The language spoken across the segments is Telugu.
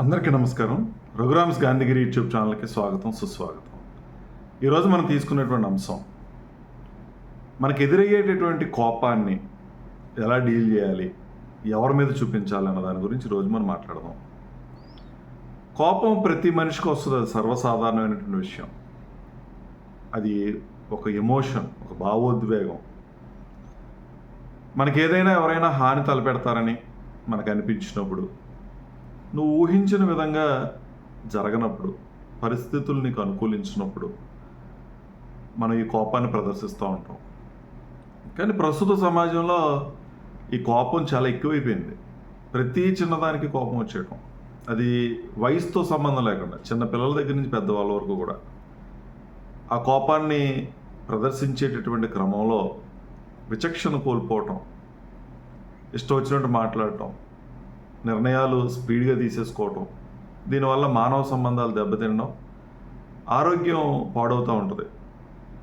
అందరికీ నమస్కారం. రఘురామ్స్ గాంధీగిరి యూట్యూబ్ ఛానల్కి స్వాగతం సుస్వాగతం. ఈరోజు మనం తీసుకున్నటువంటి అంశం మనకు ఎదురయ్యేటటువంటి కోపాన్ని ఎలా డీల్ చేయాలి ఎవరి మీద చూపించాలి అన్న దాని గురించి ఈరోజు మనం మాట్లాడదాం. కోపం ప్రతి మనిషికి వస్తుంది అది సర్వసాధారణమైనటువంటి విషయం. అది ఒక ఎమోషన్ ఒక భావోద్వేగం. మనకి ఏదైనా ఎవరైనా హాని తలపెడతారని మనకు అనిపించినప్పుడు నువ్వు ఊహించిన విధంగా జరగనప్పుడు పరిస్థితులు నీకు అనుకూలించినప్పుడు మనం ఈ కోపాన్ని ప్రదర్శిస్తూ ఉంటాం. కానీ ప్రస్తుత సమాజంలో ఈ కోపం చాలా ఎక్కువైపోయింది. ప్రతి చిన్నదానికి కోపం వచ్చేయటం. అది వయసుతో సంబంధం లేకుండా చిన్న పిల్లల దగ్గర నుంచి పెద్దవాళ్ళ వరకు కూడా. ఆ కోపాన్ని ప్రదర్శించేటటువంటి క్రమంలో విచక్షణ కోల్పోవటం ఇష్టం వచ్చినట్టు మాట్లాడటం నిర్ణయాలు స్పీడ్గా తీసేసుకోవటం దీనివల్ల మానవ సంబంధాలు దెబ్బతినడం ఆరోగ్యం పాడవుతూ ఉంటుంది.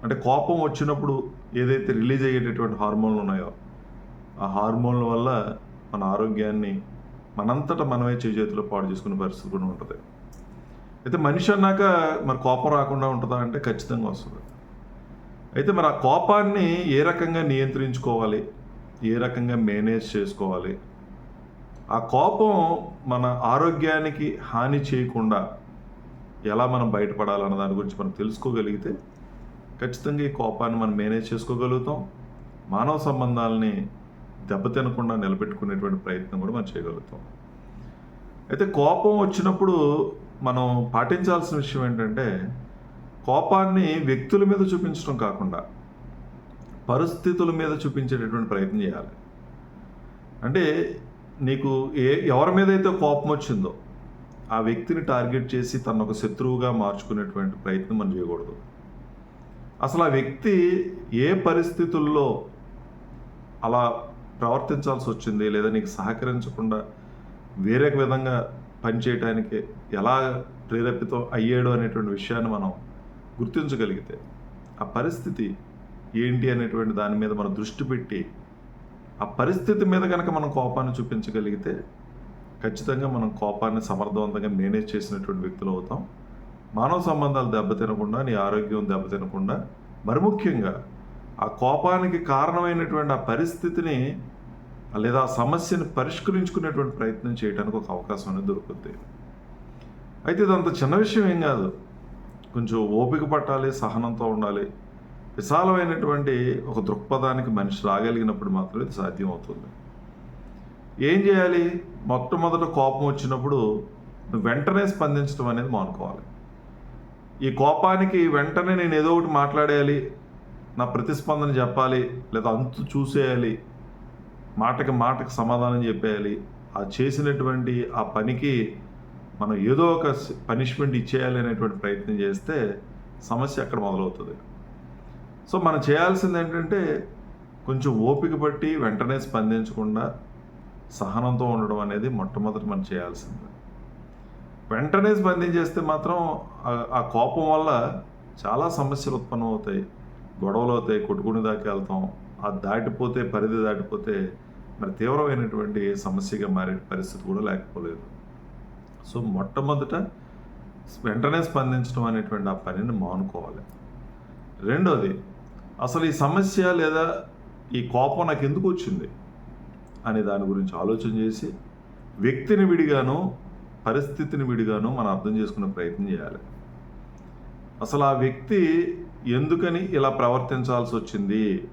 అంటే కోపం వచ్చినప్పుడు ఏదైతే రిలీజ్ అయ్యేటటువంటి హార్మోన్లు ఉన్నాయో ఆ హార్మోన్ల వల్ల మన ఆరోగ్యాన్ని మనంతటా మనమే చేతిలో పాడు చేసుకునే పరిస్థితి కూడా ఉంటుంది. అయితే మనిషి అన్నాక మరి కోపం రాకుండా ఉంటుందా అంటే ఖచ్చితంగా వస్తుంది. అయితే మరి ఆ కోపాన్ని ఏ రకంగా నియంత్రించుకోవాలి? ఏ రకంగా మేనేజ్ చేసుకోవాలి? ఆ కోపం మన ఆరోగ్యానికి హాని చేయకుండా ఎలా మనం బయటపడాలన్న దాని గురించి మనం తెలుసుకోగలిగితే ఖచ్చితంగా ఈ కోపాన్ని మనం మేనేజ్ చేసుకోగలుగుతాం. మానవ సంబంధాలని దెబ్బతినకుండా నిలబెట్టుకునేటువంటి ప్రయత్నం కూడా మనం చేయగలుగుతాం. అయితే కోపం వచ్చినప్పుడు మనం పాటించాల్సిన విషయం ఏంటంటే కోపాన్ని వ్యక్తుల మీద చూపించడం కాకుండా పరిస్థితుల మీద చూపించేటటువంటి ప్రయత్నం చేయాలి. అంటే నీకు ఏ ఎవరి మీద అయితే కోపం వచ్చిందో ఆ వ్యక్తిని టార్గెట్ చేసి తను ఒక శత్రువుగా మార్చుకునేటువంటి ప్రయత్నం మనం చేయకూడదు. అసలు ఆ వ్యక్తి ఏ పరిస్థితుల్లో అలా ప్రవర్తించాల్సి వచ్చింది? లేదా నీకు సహకరించకుండా వేరే విధంగా పనిచేయటానికి ఎలా ప్రేరేపితం అయ్యాడు అనేటువంటి విషయాన్ని మనం గుర్తించగలిగితే ఆ పరిస్థితి ఏంటి అనేటువంటి దాని మీద మనం దృష్టి పెట్టి ఆ పరిస్థితి మీద కనుక మనం కోపాన్ని చూపించగలిగితే ఖచ్చితంగా మనం కోపాన్ని సమర్థవంతంగా మేనేజ్ చేసినటువంటి వ్యక్తులు అవుతాం. మానవ సంబంధాలు దెబ్బతినకుండా నీ ఆరోగ్యం దెబ్బతినకుండా మరి ముఖ్యంగా ఆ కోపానికి కారణమైనటువంటి ఆ పరిస్థితిని లేదా ఆ సమస్యని పరిష్కరించుకునేటువంటి ప్రయత్నం చేయడానికి ఒక అవకాశం అనేది దొరుకుతుంది అయితే ఇదంత చిన్న విషయం ఏం కాదు. కొంచెం ఓపిక పట్టాలి సహనంతో ఉండాలి. విశాలమైనటువంటి ఒక దృక్పథానికి మనిషి రాగలిగినప్పుడు మాత్రమే ఇది సాధ్యం అవుతుంది ఏం చేయాలి? మొట్టమొదట కోపం వచ్చినప్పుడు నువ్వు వెంటనే స్పందించడం అనేది మానుకోవాలి. ఈ కోపానికి వెంటనే నేను ఏదో ఒకటి మాట్లాడేయాలి నా ప్రతిస్పందన చెప్పాలి లేదా అంతు చూసేయాలి మాటకి మాటకి సమాధానం చెప్పేయాలి ఆ చేసినటువంటి ఆ పనికి మనం ఏదో ఒక పనిష్మెంట్ ఇచ్చేయాలి అనేటువంటి ప్రయత్నం చేస్తే సమస్య అక్కడ మొదలవుతుంది. సో మనం చేయాల్సింది ఏంటంటే కొంచెం ఓపిక పట్టి వెంటనే స్పందించకుండా సహనంతో ఉండడం అనేది మొట్టమొదటి మనం చేయాల్సింది. వెంటనే స్పందించేస్తే మాత్రం ఆ- కోపం వల్ల చాలా సమస్యలు ఉత్పన్నం అవుతాయి. గొడవలు అవుతాయి కొట్టుకుని దాకా వెళ్తాం. ఆ దాటిపోతే పరిధి దాటిపోతే మరి తీవ్రమైనటువంటి సమస్యగా మారే పరిస్థితి కూడా లేకపోలేదు. సో మొట్టమొదట వెంటనే స్పందించడం అనేటువంటి ఆ పనిని మానుకోవాలి. రెండోది అసలు ఈ సమస్య లేదా ఈ కోపం నాకు ఎందుకు వచ్చింది అనే దాని గురించి ఆలోచన చేసి వ్యక్తిని విడిగాను పరిస్థితిని విడిగాను మనం అర్థం చేసుకునే ప్రయత్నం చేయాలి. అసలు ఆ వ్యక్తి ఎందుకని ఇలా ప్రవర్తించాల్సి వచ్చింది?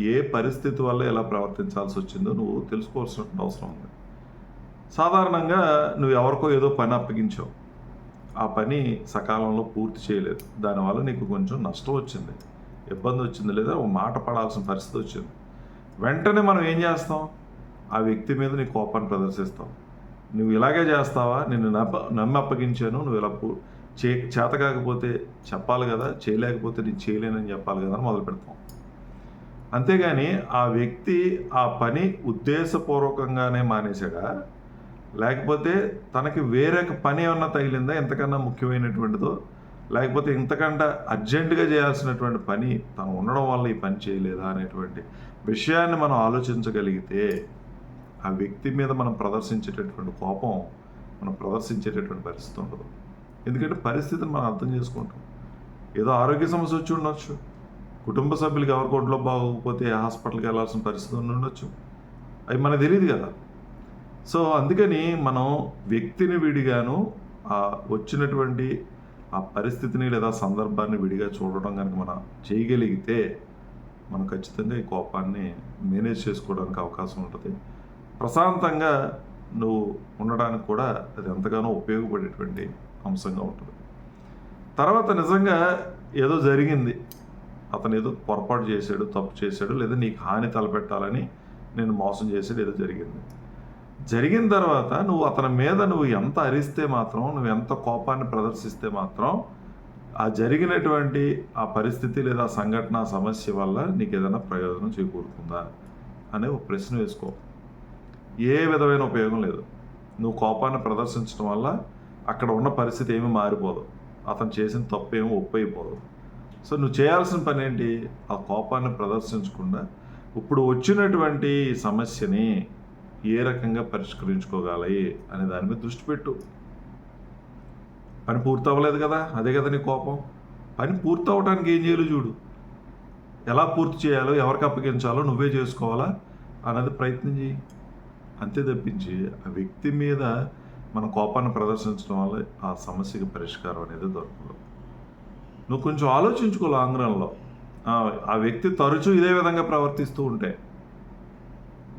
ఏ పరిస్థితి వల్ల ఎలా ప్రవర్తించాల్సి వచ్చిందో నువ్వు తెలుసుకోవాల్సిన అవసరం ఉంది. సాధారణంగా నువ్వు ఎవరికో ఏదో పని అప్పగించావు. ఆ పని సకాలంలో పూర్తి చేయలేదు. దానివల్ల నీకు కొంచెం నష్టం వచ్చింది. ఇబ్బంది వచ్చింది లేదా మాట పడాల్సిన పరిస్థితి వచ్చింది. వెంటనే మనం ఏం చేస్తాం? ఆ వ్యక్తి మీద నీ కోపాన్ని ప్రదర్శిస్తాం. నువ్వు ఇలాగే చేస్తావా? నిన్ను నమ్మ నమ్మి అప్పగించాను నువ్వు ఇలా చే చేత కాకపోతే చెప్పాలి కదా చేయలేకపోతే నేను చేయలేనని చెప్పాలి కదా అని మొదలు పెడతాం. అంతేగాని ఆ వ్యక్తి ఆ పని ఉద్దేశపూర్వకంగానే మానేశాడా? లేకపోతే తనకి వేరే పని ఏమన్నా తగిలిందా? ఎంతకన్నా ముఖ్యమైనటువంటిదో లేకపోతే ఇంతకంటే అర్జెంటుగా చేయాల్సినటువంటి పని తను ఉండడం వల్ల ఈ పని చేయలేదా అనేటువంటి విషయాన్ని మనం ఆలోచించగలిగితే ఆ వ్యక్తి మీద మనం ప్రదర్శించేటటువంటి కోపం మనం ప్రదర్శించేటటువంటి పరిస్థితి ఉండదు. ఎందుకంటే పరిస్థితిని మనం అర్థం చేసుకుంటాం. ఏదో ఆరోగ్య సమస్య వచ్చి ఉండొచ్చు. కుటుంబ సభ్యులకి ఎవరికి ఒంట్లో బాగోకపోతే హాస్పిటల్కి వెళ్ళాల్సిన పరిస్థితి ఉండొచ్చు. అవి మనకు తెలియదు కదా. సో అందుకని మనం వ్యక్తిని విడిగాను వచ్చినటువంటి ఆ పరిస్థితిని లేదా సందర్భాన్ని విడిగా చూడడం కనుక మనం చేయగలిగితే మనం ఖచ్చితంగా ఈ కోపాన్ని మేనేజ్ చేసుకోవడానికి అవకాశం ఉంటుంది. ప్రశాంతంగా నువ్వు ఉండడానికి కూడా అది ఎంతగానో ఉపయోగపడేటువంటి అంశంగా ఉంటుంది. తర్వాత నిజంగా ఏదో జరిగింది. అతను ఏదో పొరపాటు చేశాడు తప్పు చేశాడు లేదా నీకు హాని తలపెట్టాలని నేను మోసం చేసాడు ఏదో జరిగింది. జరిగిన తర్వాత నువ్వు అతని మీద నువ్వు ఎంత అరిస్తే మాత్రం నువ్వు ఎంత కోపాన్ని ప్రదర్శిస్తే మాత్రం ఆ జరిగినటువంటి ఆ పరిస్థితి లేదా సంఘటన సమస్య వల్ల నీకు ఏదైనా ప్రయోజనం చేకూరుతుందా అనే ఒక ప్రశ్న వేసుకో. ఏ విధమైన ఉపయోగం లేదు. నువ్వు కోపాన్ని ప్రదర్శించడం వల్ల అక్కడ ఉన్న పరిస్థితి ఏమీ మారిపోదు. అతను చేసిన తప్పు ఏమి ఒప్పైపోదు. సో నువ్వు చేయాల్సిన పని ఏంటి? ఆ కోపాన్ని ప్రదర్శించకుండా ఇప్పుడు వచ్చినటువంటి సమస్యని ఏ రకంగా పరిష్కరించుకోగలి అనే దాని మీద దృష్టి పెట్టు. పని పూర్తి అవ్వలేదు కదా అదే కదా నీ కోపం. పని పూర్తి అవ్వడానికి ఏం చేయాలో చూడు. ఎలా పూర్తి చేయాలో ఎవరికి అప్పగించాలో నువ్వే చేసుకోవాలా అన్నది ప్రయత్నం చేయి అంతే తప్పించి ఆ వ్యక్తి మీద మన కోపాన్ని ప్రదర్శించడం వల్ల ఆ సమస్యకి పరిష్కారం అనేది దొరకదు. నువ్వు కొంచెం ఆలోచించుకో లాంగ్ రన్లో ఆ వ్యక్తి తరచూ ఇదే విధంగా ప్రవర్తిస్తూ ఉంటే.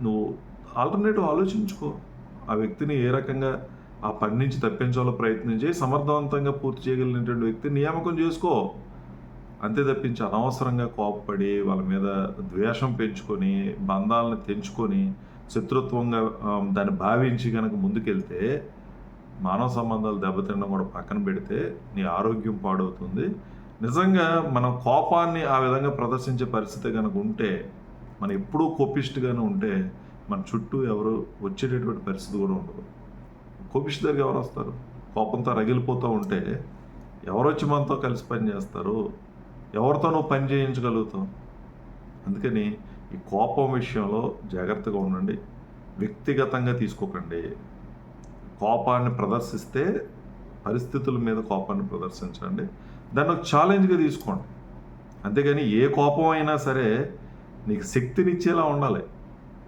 నువ్వు ఆల్టర్నేటివ్ ఆలోచించుకో. ఆ వ్యక్తిని ఏ రకంగా ఆ పని నుంచి తప్పించాలో ప్రయత్నం చేయి సమర్థవంతంగా పూర్తి చేయగలిగినటువంటి వ్యక్తిని నియామకం చేసుకో. అంతే తప్పించి అనవసరంగా కోపపడి వాళ్ళ మీద ద్వేషం పెంచుకొని బంధాలను తెంచుకొని శత్రుత్వంగా దాన్ని భావించి కనుక ముందుకెళ్తే మానవ సంబంధాలు దెబ్బతినడం కూడా పక్కన పెడితే నీ ఆరోగ్యం పాడవుతుంది. నిజంగా మనం కోపాన్ని ఆ విధంగా ప్రదర్శించే పరిస్థితి కనుక ఉంటే మనం ఎప్పుడూ కోపిస్ట్గానే ఉంటే మన చుట్టూ ఎవరు వచ్చేటటువంటి పరిస్థితి కూడా ఉండదు. కోపిస్ట్ దగ్గర ఎవరు వస్తారు? కోపంతో రగిలిపోతూ ఉంటే ఎవరు వచ్చి మనతో కలిసి పని చేస్తారు? ఎవరితో నువ్వు పని చేయించగలుగుతావు అందుకని ఈ కోపం విషయంలో జాగ్రత్తగా ఉండండి. వ్యక్తిగతంగా తీసుకోకండి. కోపాన్ని ప్రదర్శిస్తే పరిస్థితుల మీద కోపాన్ని ప్రదర్శించండి. దాన్ని ఒక ఛాలెంజ్గా తీసుకోండి. అంతేగాని ఏ కోపం అయినా సరే నీకు శక్తినిచ్చేలా ఉండాలి.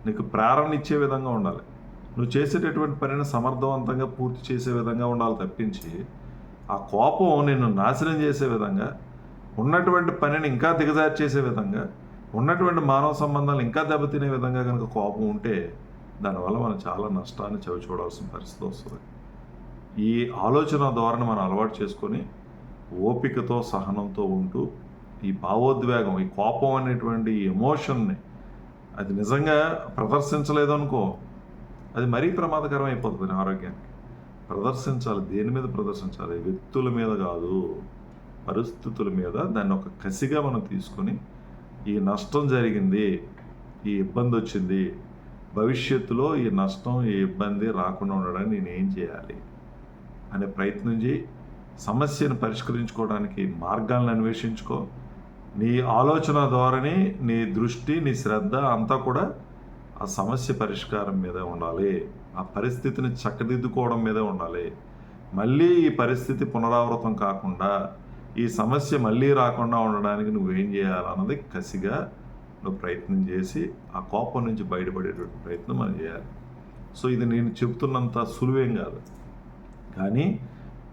నీకు ప్రేరణ ఇచ్చే విధంగా ఉండాలి. నువ్వు చేసేటటువంటి పనిని సమర్థవంతంగా పూర్తి చేసే విధంగా ఉండాలి తప్పించి ఆ కోపం నిన్ను నాశనం చేసే విధంగా ఉన్నటువంటి పనిని ఇంకా దిగజారి చేసే విధంగా ఉన్నటువంటి మానవ సంబంధాలు ఇంకా దెబ్బతినే విధంగా కనుక కోపం ఉంటే దానివల్ల మనం చాలా నష్టాన్ని చవి చూడాల్సిన పరిస్థితి వస్తుంది. ఈ ఆలోచన ధోరణి మనం అలవాటు చేసుకొని ఓపికతో సహనంతో ఉంటూ ఈ భావోద్వేగం ఈ కోపం అనేటువంటి ఎమోషన్ని అది నిజంగా ప్రదర్శించలేదు అనుకో అది మరీ ప్రమాదకరం అయిపోతుంది ఆరోగ్యానికి. ప్రదర్శించాలి దేని మీద ప్రదర్శించాలి? వ్యక్తుల మీద కాదు పరిస్థితుల మీద. దాన్ని ఒక కసిగా మనం తీసుకొని ఈ నష్టం జరిగింది ఈ ఇబ్బంది వచ్చింది భవిష్యత్తులో ఈ నష్టం ఈ ఇబ్బంది రాకుండా ఉండడానికి నేను ఏం చేయాలి? అనే ప్రయత్నం చేయి. సమస్యను పరిష్కరించుకోవడానికి మార్గాలను అన్వేషించుకో. నీ ఆలోచన ధోరణి నీ దృష్టి నీ శ్రద్ధ అంతా కూడా ఆ సమస్య పరిష్కారం మీద ఉండాలి. ఆ పరిస్థితిని చక్కదిద్దుకోవడం మీద ఉండాలి. మళ్ళీ ఈ పరిస్థితి పునరావృతం కాకుండా ఈ సమస్య మళ్ళీ రాకుండా ఉండడానికి నువ్వేం చేయాలన్నది కసిగా నువ్వు ప్రయత్నం చేసి ఆ కోపం నుంచి బయటపడేటువంటి ప్రయత్నం మనం చేయాలి. సో ఇది నేను చెబుతున్నంత సులువేం కాదు. కానీ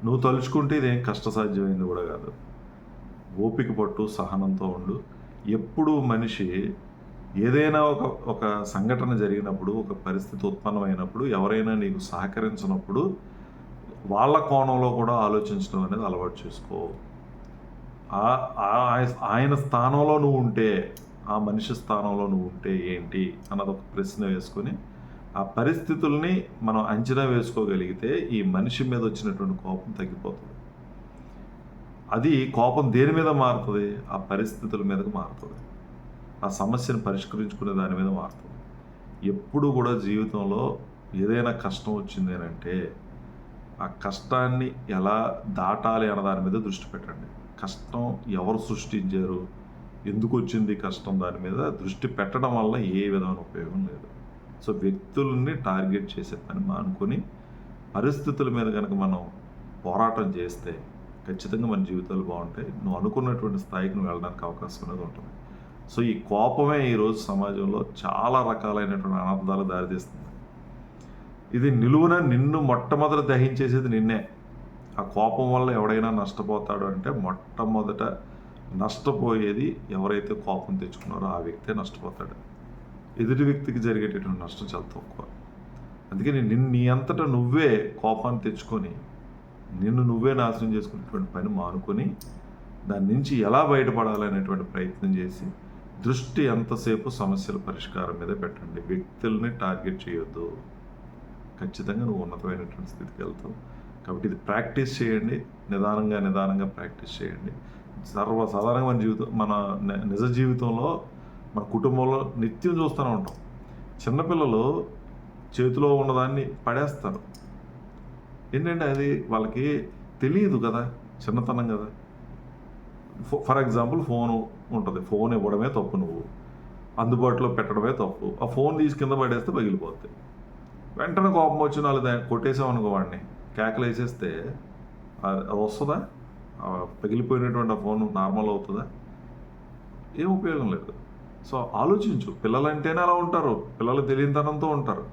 నువ్వు తలుచుకుంటే ఇదేం కష్టసాధ్యమైంది కూడా కాదు. ఓపిక పట్టు సహనంతో ఉండు. ఎప్పుడు మనిషి ఏదైనా ఒక ఒక సంఘటన జరిగినప్పుడు ఒక పరిస్థితి ఉత్పన్నమైనప్పుడు ఎవరైనా నీకు సహకరించినప్పుడు వాళ్ళ కోణంలో కూడా ఆలోచించడం అనేది అలవాటు చేసుకో. ఆ- ఆ- ఆయన స్థానంలో నువ్వు ఉంటే ఆ మనిషి స్థానంలో నువ్వు ఉంటే ఏంటి అన్నది ఒక ప్రశ్న వేసుకొని ఆ పరిస్థితుల్ని మనం అంచనా వేసుకోగలిగితే ఈ మనిషి మీద వచ్చినటువంటి కోపం తగ్గిపోతుంది. అది కోపం దేని మీద మారుతుంది? ఆ పరిస్థితుల మీదకి మారుతుంది. ఆ సమస్యను పరిష్కరించుకునే దాని మీద మారుతుంది. ఎప్పుడు కూడా జీవితంలో ఏదైనా కష్టం వచ్చింది అంటే ఆ కష్టాన్ని ఎలా దాటాలి అన్న దాని మీద దృష్టి పెట్టండి. కష్టం ఎవరు సృష్టించారు? ఎందుకు వచ్చింది కష్టం దాని మీద దృష్టి పెట్టడం వల్ల ఏ విధమైన ఉపయోగం లేదు. సో వ్యక్తుల్ని టార్గెట్ చేసే పని మానుకొని పరిస్థితుల మీద కనుక మనం పోరాటం చేస్తే ఖచ్చితంగా మన జీవితాలు బాగుంటాయి. నువ్వు అనుకున్నటువంటి స్థాయికి నువ్వు వెళ్ళడానికి అవకాశం అనేది ఉంటుంది. సో ఈ కోపమే ఈరోజు సమాజంలో చాలా రకాలైనటువంటి అనర్థాలు దారితీస్తుంది. ఇది నిలువున నిన్ను మొట్టమొదట దహించేసేది నిన్నే. ఆ కోపం వల్ల ఎవడైనా నష్టపోతాడు అంటే మొట్టమొదట నష్టపోయేది ఎవరైతే కోపం తెచ్చుకున్నారో ఆ వ్యక్తే నష్టపోతాడు. ఎదుటి వ్యక్తికి జరిగేటటువంటి నష్టం చాలా తక్కువ. అందుకే నిన్ను నీ అంతటా నువ్వే కోపాన్ని తెచ్చుకొని నిన్ను నువ్వే నాశనం చేసుకునేటువంటి పని మానుకొని దాని నుంచి ఎలా బయటపడాలనేటువంటి ప్రయత్నం చేసి దృష్టి ఎంతసేపు సమస్యల పరిష్కారం మీద పెట్టండి. వ్యక్తుల్ని టార్గెట్ చేయొద్దు. ఖచ్చితంగా నువ్వు ఉన్నతమైనటువంటి స్థితికి వెళ్తావు. కాబట్టి ఇది ప్రాక్టీస్ చేయండి. నిదానంగా నిదానంగా ప్రాక్టీస్ చేయండి. సర్వసాధారణంగా మన జీవితం మన నిజ జీవితంలో మన కుటుంబంలో నిత్యం చూస్తూనే ఉంటాం. చిన్నపిల్లలు చేతిలో ఉన్నదాన్ని పడేస్తారు. ఏంటంటే అది వాళ్ళకి తెలియదు కదా చిన్నతనం కదా. ఫర్ ఎగ్జాంపుల్ ఫోన్ ఉంటుంది. ఫోన్ ఇవ్వడమే తప్పు నువ్వు. అందుబాటులో పెట్టడమే తప్పు. ఆ ఫోన్ తీసి కింద పడేస్తే పగిలిపోద్ది. వెంటనే కోపం వచ్చి నాలుగు కొట్టేసామనుకో వాడిని. కేకలు వేసేస్తే అది అది వస్తుందా? పగిలిపోయినటువంటి ఆ ఫోన్ నార్మల్ అవుతుందా? ఏం ఉపయోగం లేదు. సో ఆలోచించు. పిల్లలంటేనే అలా ఉంటారు. పిల్లలు తెలియనితనంతో ఉంటారు.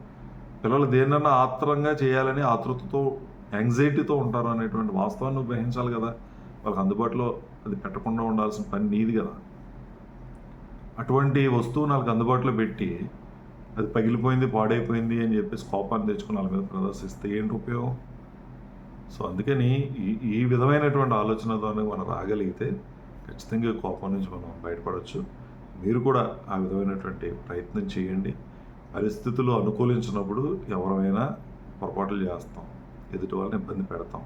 పిల్లలు దేన్నన్నా ఆత్రంగా చేయాలని ఆతృతతో యాంగ్జైటీతో ఉంటారు అనేటువంటి వాస్తవాన్ని నువ్వు గ్రహించాలి కదా. వాళ్ళకి అందుబాటులో అది పెట్టకుండా ఉండాల్సిన పని నీది కదా. అటువంటి వస్తువు నాకు అందుబాటులో పెట్టి అది పగిలిపోయింది పాడైపోయింది అని చెప్పేసి కోపాన్ని తెచ్చుకుని వాళ్ళ మీద ప్రదర్శిస్తే ఏంటి ఉపయోగం? సో అందుకని ఈ ఈ విధమైనటువంటి ఆలోచనతోనే మనం రాగలిగితే ఖచ్చితంగా కోపం నుంచి మనం బయటపడవచ్చు మీరు కూడా ఆ విధమైనటువంటి ప్రయత్నం చేయండి. పరిస్థితులు అనుకూలించినప్పుడు ఎవరైనా పొరపాట్లు చేస్తాం. ఎదుటి వాళ్ళని ఇబ్బంది పెడతాం.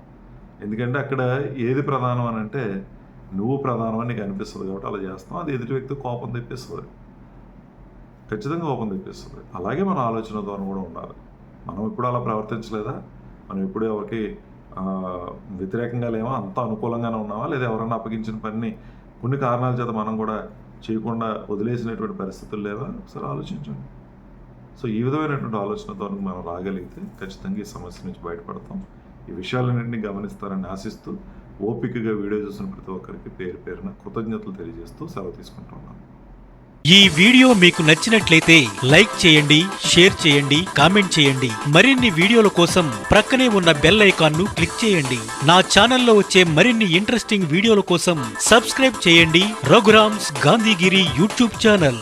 ఎందుకంటే అక్కడ ఏది ప్రధానం అని అంటే నువ్వు ప్రధానం అని నీకు అనిపిస్తుంది కాబట్టి అలా చేస్తాం. అది ఎదుటి వ్యక్తి కోపం తెప్పిస్తుంది. ఖచ్చితంగా కోపం తెప్పిస్తుంది. అలాగే మన ఆలోచన ద్వారా కూడా ఉండాలి. మనం ఇప్పుడు అలా ప్రవర్తించలేదా? మనం ఇప్పుడు ఎవరికి వ్యతిరేకంగా లేమా? అంత అనుకూలంగానే ఉన్నామా? లేదా ఎవరన్నా అప్పగించిన పనిని కొన్ని కారణాల చేత మనం కూడా చేయకుండా వదిలేసినటువంటి పరిస్థితులు లేవా? ఒకసారి ఆలోచించండి. సో ఈ విధమైనటువంటి ఆలోచనతో మనం రాగలిగితే ఖచ్చితంగా ఈ సమస్య నుంచి బయటపడతాం. ఈ విషయాలన్నింటినీ గమనిస్తారని ఆశిస్తూ ఓపికగా వీడియో చూసిన ప్రతి ఒక్కరికి పేరు పేరున కృతజ్ఞతలు తెలియజేస్తూ సెలవు తీసుకుంటున్నాను ఈ వీడియో మీకు నచ్చినట్లయితే లైక్ చేయండి షేర్ చేయండి కామెంట్ చేయండి. మరిన్ని వీడియోల కోసం ప్రక్కనే ఉన్న బెల్ ఐకాన్ను క్లిక్ చేయండి. నా ఛానల్లో వచ్చే మరిన్ని ఇంట్రెస్టింగ్ వీడియోల కోసం సబ్స్క్రైబ్ చేయండి. Raghuram's Gandhigiri YouTube channel.